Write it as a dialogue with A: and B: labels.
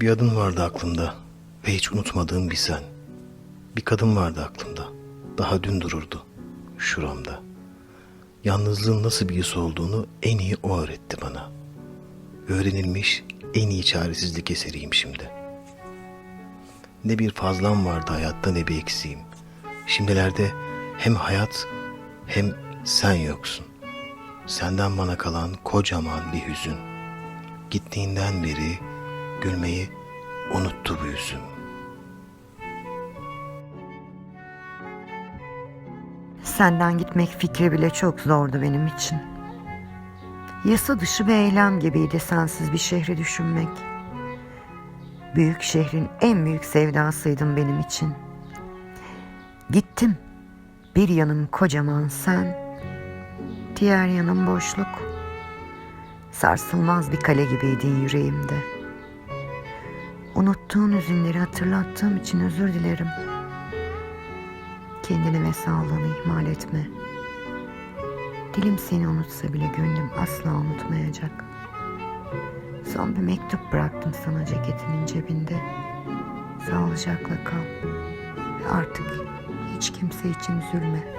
A: Bir adın vardı aklımda ve hiç unutmadığım bir sen. Bir kadın vardı aklımda. Daha dün dururdu şuramda. Yalnızlığın nasıl bir his olduğunu en iyi o öğretti bana. Öğrenilmiş en iyi çaresizlik eseriyim şimdi. Ne bir fazlam vardı hayatta ne bir eksiğim. Şimdilerde hem hayat hem sen yoksun. Senden bana kalan kocaman bir hüzün. Gittiğinden beri gülmeyi unuttu bu yüzüm.
B: Senden gitmek fikri bile çok zordu benim için. Yasa dışı bir eylem gibiydi sensiz bir şehri düşünmek. Büyük şehrin en büyük sevdasıydın benim için. Gittim. Bir yanım kocaman sen, diğer yanım boşluk. Sarsılmaz bir kale gibiydin yüreğimde. Unuttuğun üzünleri hatırlattığım için özür dilerim. Kendini ve sağlığını ihmal etme. Dilim seni unutsa bile gönlüm asla unutmayacak. Son bir mektup bıraktım sana ceketinin cebinde. Sağlıcakla kal. Artık hiç kimse için üzülme.